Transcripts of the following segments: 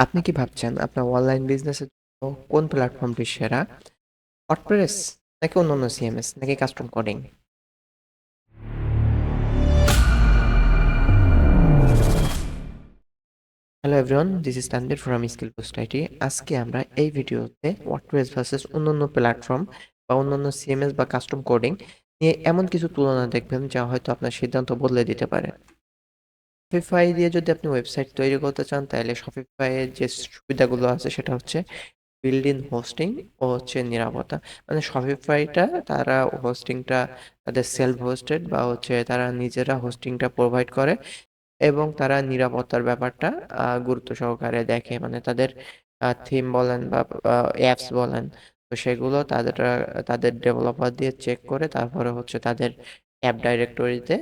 আপনি কি ভাবছেন আপনার অনলাইন বিজনেসের জন্য কোন প্ল্যাটফর্মটি সেরা? ওয়ার্ডপ্রেস নাকি অন্যান্য সিএমএস নাকি custom coding? Hello everyone this is Tanvir from Skill Boost IT আজকে আমরা এই ভিডিওতে ওয়ার্ডপ্রেস ভার্সেস অন্যান্য প্ল্যাটফর্ম বা অন্যান্য সিএমএস বা কাস্টম কোডিং নিয়ে এমন কিছু তুলনা দেখবেন যা হয়তো আপনার সিদ্ধান্ত বদলে দিতে পারে শপিফাই দিয়ে যদি আপনি ওয়েবসাইট তৈরি করতে চান, তাহলে শপিফাইয়ের যে সুবিধাগুলো আছে, সেটা হচ্ছে বিল্ড ইন হোস্টিং ও হচ্ছে নিরাপত্তা। মানে শপিফাইটা তারা হোস্টিংটা তাদের সেলফ হোস্টেড বা হচ্ছে তারা নিজেরা হোস্টিংটা প্রোভাইড করে এবং তারা নিরাপত্তার ব্যাপারটা গুরুত্ব সহকারে দেখে। মানে তাদের থিম বলেন বা অ্যাপস বলেন, তো সেগুলো তাদের তাদের ডেভেলপার দিয়ে চেক করে তারপরে হচ্ছে তাদের অ্যাপ ডাইরেক্টরিতে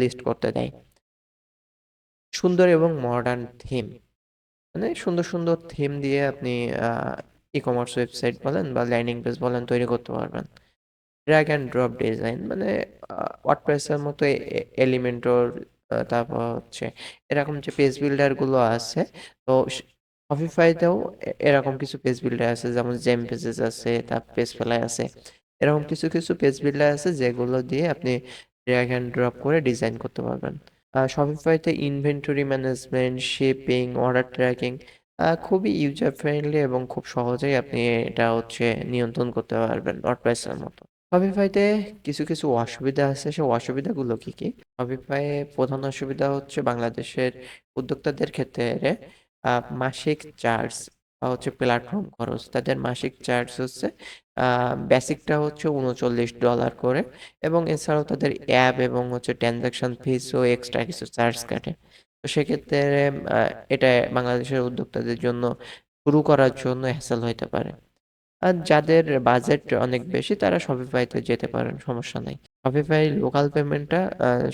লিস্ট করতে দেয়। সুন্দর এবং মডার্ন থিম মানে সুন্দর সুন্দর থিম দিয়ে আপনি ই কমার্স ওয়েবসাইট বলেন বা ল্যান্ডিং পেজ বলেন তৈরি করতে পারবেন। ড্র্যাগ অ্যান্ড ড্রপ ডিজাইন মানে ওয়ার্ডপ্রেসের মতো এলিমেন্টর তারপর হচ্ছে এরকম যে পেজ বিল্ডারগুলো আছে, তো শপিফাইতেও এরকম কিছু পেজ বিল্ডার আছে, যেমন জেম পেজেস আছে, তারপর পেজ ফেলাই আছে। এরকম কিছু কিছু পেজ বিল্ডার আছে যেগুলো দিয়ে আপনি ড্র্যাগ অ্যান্ড ড্রপ করে ডিজাইন করতে পারবেন। শপিফাইতে inventory management shipping order tracking খুবই ইউজার ফ্রেন্ডলি এবং খুব সহজেই আপনি এটা হচ্ছে নিয়ন্ত্রণ করতে পারবেন ওয়ার্ডপ্রেসের মতো। শপিফাইতে কিছু কিছু অসুবিধা আছে। সে অসুবিধাগুলো কি কি? শপিফাইয়ে প্রধান অসুবিধা হচ্ছে বাংলাদেশের উদ্যোক্তাদের ক্ষেত্রে মাসিক চার্জ বা হচ্ছে প্ল্যাটফর্ম খরচ। তাদের মাসিক চার্জ হচ্ছে বেসিকটা হচ্ছে উনচল্লিশ ডলার করে এবং এছাড়াও তাদের অ্যাপ এবং হচ্ছে ট্রানজাকশন ফিসও এক্সট্রা কিছু চার্জ কাটে। তো সেক্ষেত্রে এটা বাংলাদেশের উদ্যোক্তাদের জন্য, শুরু করার জন্য হ্যাসেল হইতে পারে। আর যাদের বাজেট অনেক বেশি, তারা শপিফাইতে যেতে পারেন, সমস্যা নাই। শপিফাই লোকাল পেমেন্টটা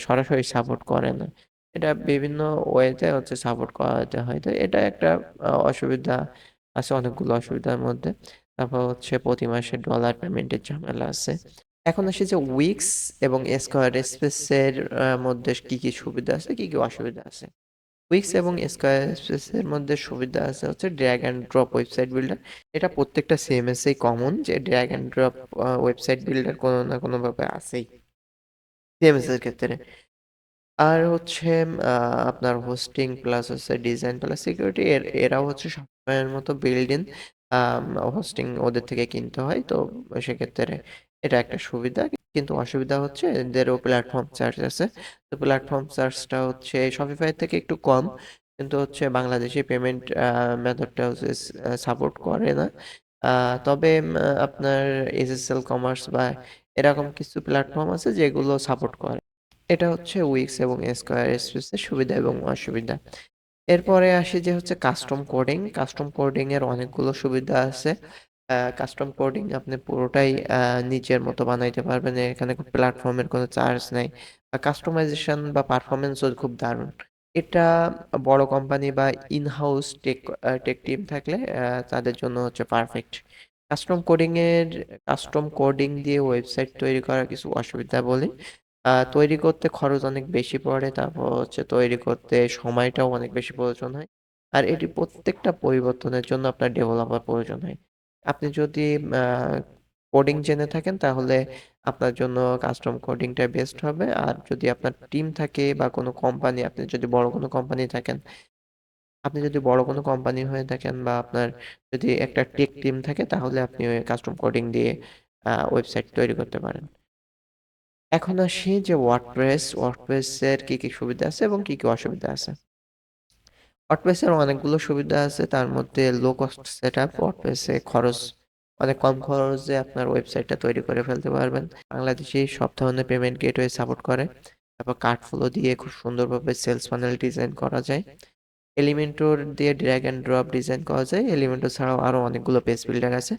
সরাসরি সাপোর্ট করে না। এটা বিভিন্ন ওয়েতে হচ্ছে সাপোর্ট করাতে হয়। তো এটা একটা অসুবিধা আছে, অনেকগুলো অসুবিধার মধ্যে। তারপর হচ্ছে প্রতি মাসে ডলার পেমেন্টের ঝামেলা আছে। এখন আসে যে উইক্স এবং স্কোয়ার স্পেসের মধ্যে কি কি সুবিধা আছে, কি কি অসুবিধা আছে। উইক্স এবং স্কোয়ার স্পেসের মধ্যে সুবিধা আছে হচ্ছে drag and drop website builder এটা প্রত্যেকটা সিএমএস এই কমন যে drag and drop website builder কোনো না কোনোভাবে আছেই। সিএমএস এর ক্ষেত্রে। আর হচ্ছে আপনার হোস্টিং প্লাস হচ্ছে ডিজাইন প্লাস সিকিউরিটি এর, এরাও হচ্ছে সবসময়ের মতো বিল্ড ইন হোস্টিং ওদের থেকে কিনতে হয়। তো সেক্ষেত্রে এটা একটা সুবিধা। কিন্তু অসুবিধা হচ্ছে এদেরও প্ল্যাটফর্ম চার্জ আছে। তো প্ল্যাটফর্ম চার্জটা হচ্ছে শপিফাই থেকে একটু কম। কিন্তু হচ্ছে বাংলাদেশি পেমেন্ট মেথডটা হচ্ছে সাপোর্ট করে না। তবে আপনার এসএসএল কমার্স বা এরকম কিছু প্ল্যাটফর্ম আছে যেগুলো সাপোর্ট করে। এটা হচ্ছে উইক্স এবং স্কোয়ার স্পেসের সুবিধা এবং অসুবিধা। এরপরে আসি যে হচ্ছে কাস্টম কোডিং কাস্টম কোডিং এর অনেকগুলো সুবিধা আছে। কাস্টম কোডিং আপনি পুরোটাই নিজের মতো বানাইতে পারবেন, এখানে প্ল্যাটফর্মের কোনো চার্জ নেই। বা কাস্টমাইজেশন বা পারফরমেন্সও খুব দারুণ। এটা বড় কোম্পানি বা in house tech tech team থাকলে তাদের জন্য হচ্ছে পারফেক্ট কাস্টম কোডিং এর কাস্টম কোডিং দিয়ে ওয়েবসাইট তৈরি করার কিছু অসুবিধা বলি। তৈরি করতে খরচ অনেক বেশি পড়ে তারপর হচ্ছে তৈরি করতে সময়টাও অনেক বেশি প্রয়োজন হয়। আর এটি প্রত্যেকটা পরিবর্তনের জন্য আপনার ডেভেলপার প্রয়োজন হয়। আপনি যদি কোডিং জেনে থাকেন তাহলে আপনার জন্য কাস্টম কোডিংটা বেস্ট হবে। আর যদি আপনার টিম থাকে বা কোনো কোম্পানি আপনি যদি বড় কোনো কোম্পানি থাকেন আপনি যদি বড় কোনো কোম্পানি হয়ে থাকেন বা আপনার যদি একটা টেক টিম থাকে তাহলে আপনি ওই কাস্টম কোডিং দিয়ে ওয়েবসাইট তৈরি করতে পারেন। এখন আসি যে ওয়ার্ডপ্রেস ওয়ার্ডপ্রেসের কি কি সুবিধা আছে এবং কি কি অসুবিধা আছে? ওয়ার্ডপ্রেসের অনেকগুলো সুবিধা আছে, তার মধ্যে লো কস্ট সেট আপ ওয়ার্ডপ্রেসে খরচ অনেক কম খরচে আপনার ওয়েবসাইটটা তৈরি করে ফেলতে পারবেন। বাংলাদেশে সব ধরনের পেমেন্ট গেটওয়ে সাপোর্ট করে। তারপর কার্ড ফ্লো দিয়ে খুব সুন্দরভাবে সেলস ফানেল ডিজাইন করা যায়। এলিমেন্টর দিয়ে ড্র্যাগ অ্যান্ড ড্রপ ডিজাইন করা যায়। এলিমেন্টর ছাড়াও আরও অনেকগুলো পেজ বিল্ডার আছে,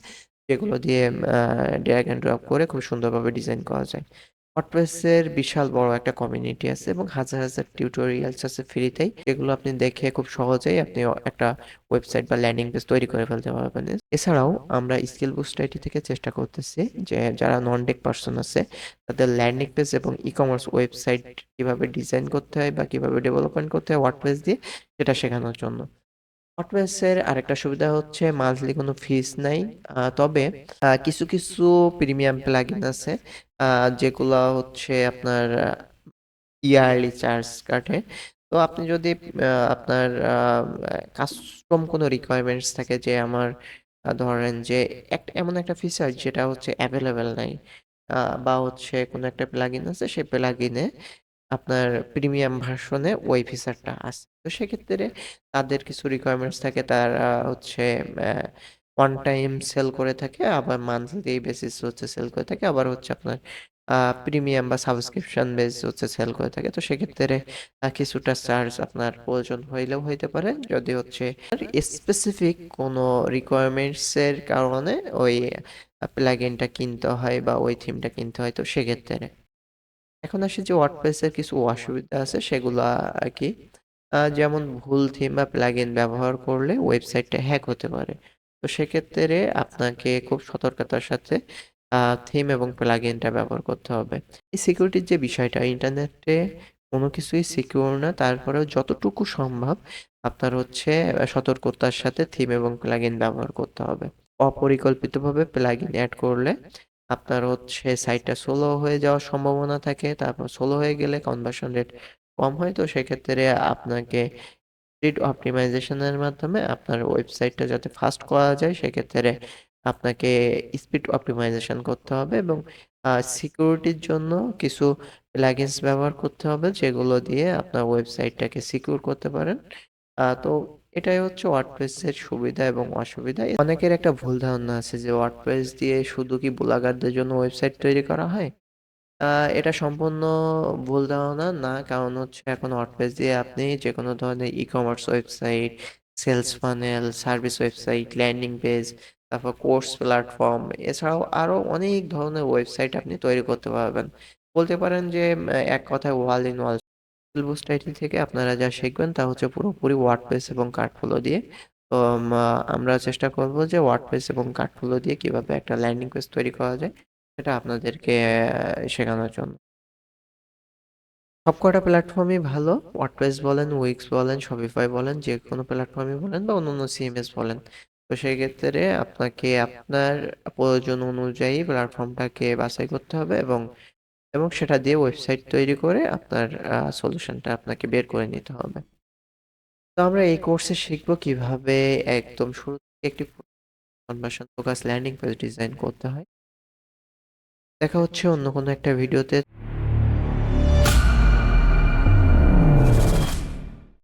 যেগুলো দিয়ে ড্র্যাগ অ্যান্ড ড্রপ করে খুব সুন্দরভাবে ডিজাইন করা যায়। ওয়ার্ডপ্রেসের বিশাল বড় একটা কমিউনিটি আছে এবং হাজার হাজার টিউটোরিয়ালস আছে ফ্রিতেই যেগুলো আপনি দেখে খুব সহজেই আপনি একটা ওয়েবসাইট বা ল্যান্ডিং পেজ তৈরি করে ফেলতে পারবেন। এছাড়াও আমরা স্কিল বুস্ট আইটি থেকে চেষ্টা করতেছি যে যারা নন টেক পার্সন আছে, তাদের ল্যান্ডিং পেজ এবং ই কমার্স ওয়েবসাইট কীভাবে ডিজাইন করতে হয় বা কীভাবে ডেভেলপমেন্ট করতে হয় ওয়ার্ডপ্রেস দিয়ে, সেটা শেখানোর জন্য। ওয়ার্ডপ্রেসের আরেকটা সুবিধা হচ্ছে মান্থলি কোনো ফিস নাই। তবে কিছু কিছু প্রিমিয়াম প্লাগইন আছে যেগুলো হচ্ছে আপনার ইয়ারলি চার্জ কাটে। তো আপনি যদি আপনার কাস্টম কোনো রিকোয়ারমেন্টস থাকে যে আমার ধরেন যে একটা এমন একটা ফিচার যেটা হচ্ছে অ্যাভেলেবেল নাই বা হচ্ছে কোনো একটা প্লাগইন আছে সেই প্লাগইনে আপনার প্রিমিয়াম ভার্সনে ওই ফিচারটা আছে। তো সেক্ষেত্রে তাদের কিছু রিকোয়ারমেন্টস থাকে, তারা হচ্ছে ওয়ান টাইম সেল করে থাকে, আবার মান্থলি বেসিস হচ্ছে সেল করে থাকে, আবার হচ্ছে আপনার প্রিমিয়াম বা সাবস্ক্রিপশন বেস হচ্ছে সেল করে থাকে। তো সেক্ষেত্রে কিছুটা চার্জ আপনার প্রয়োজন হইলেও হইতে পারে। যদি হচ্ছে স্পেসিফিক কোনো রিকোয়ারমেন্টসের কারণে ওই প্লাগইনটা কিনতে হয় বা ওই থিমটা কিনতে হয়, তো সেক্ষেত্রে এখন আসি যে ওয়ার্ডপ্রেসের কিছু অসুবিধা আছে, সেগুলো আর কি যেমন ভুল থিম বা প্লাগইন ব্যবহার করলে ওয়েবসাইটটা হ্যাক হতে পারে। তো সেক্ষেত্রে আপনাকে খুব সতর্কতার সাথে থিম এবং প্লাগইনটা ব্যবহার করতে হবে। এই সিকিউরিটির যে বিষয়টা, ইন্টারনেটে কোনো কিছুই সিকিউর না, তারপরেও যতটুকু সম্ভব আপনার হচ্ছে সতর্কতার সাথে থিম এবং প্লাগইন ব্যবহার করতে হবে। অপরিকল্পিতভাবে প্লাগইন অ্যাড করলে আপনার হচ্ছে সাইটটা স্লো হয়ে যাওয়ার সম্ভাবনা থাকে, তারপর স্লো হয়ে গেলে কনভার্সন রেট কম হয়, তো সেক্ষেত্রে আপনাকে স্পিড অপটিমাইজেশনের মাধ্যমে আপনার ওয়েবসাইটটা যাতে ফাস্ট করা যায়, সেক্ষেত্রে আপনাকে স্পিড অপটিমাইজেশন করতে হবে এবং সিকিউরিটির জন্য কিছু প্লাগইনস ব্যবহার করতে হবে, যেগুলো দিয়ে আপনার ওয়েবসাইটটাকে সিকিউর করতে পারেন। তো এটাই হচ্ছে ওয়ার্ডপ্রেসের সুবিধা এবং অসুবিধা। অনেকের একটা ভুল ধারণা আছে যে ওয়ার্ডপ্রেস দিয়ে শুধু কি ব্লগারদের জন্য ওয়েবসাইট তৈরি করা হয়? এটা সম্পূর্ণ ভুল ধারণা, না, কারণ হচ্ছে এখন ওয়ার্ডপ্রেস দিয়ে আপনি যে কোনো ধরনের e commerce website sales funnel service website landing page তারপর কোর্স প্ল্যাটফর্ম এছাড়াও আরও অনেক ধরনের ওয়েবসাইট আপনি তৈরি করতে পারবেন। বলতে পারেন যে এক কথায় ওয়াল ইন ওয়াল বুস্ট থেকে আপনারা যা শিখবেন তা হচ্ছে পুরোপুরি ওয়ার্ডপ্রেস এবং কার্ডফ্লো দিয়ে। তো আমরা চেষ্টা করব যে ওয়ার্ডপ্রেস এবং কার্ডফ্লো দিয়ে কীভাবে একটা ল্যান্ডিং পেজ তৈরি করা যায়, সেটা আপনাদেরকে শেখানোর জন্য। সবকটা প্ল্যাটফর্মই ভালো। ওয়ার্ডপ্রেস বলেন উইক্স বলেন শপিফাই বলেন, যে কোনো প্ল্যাটফর্মই বলেন বা অন্যান্য সিএমএস বলেন। তো সেই ক্ষেত্রে আপনাকে আপনার প্রয়োজন অনুযায়ী প্ল্যাটফর্মটাকে বাছাই করতে হবে এবং এবং সেটা দিয়ে ওয়েবসাইট তৈরি করে আপনার সলিউশনটা আপনাকে বের করে নিতে হবে। তো আমরা এই কোর্সে শিখব কীভাবে একদম শুরু থেকে একটি conversion focus landing page design করতে হয়। দেখা হচ্ছে অন্য কোনো একটা ভিডিওতে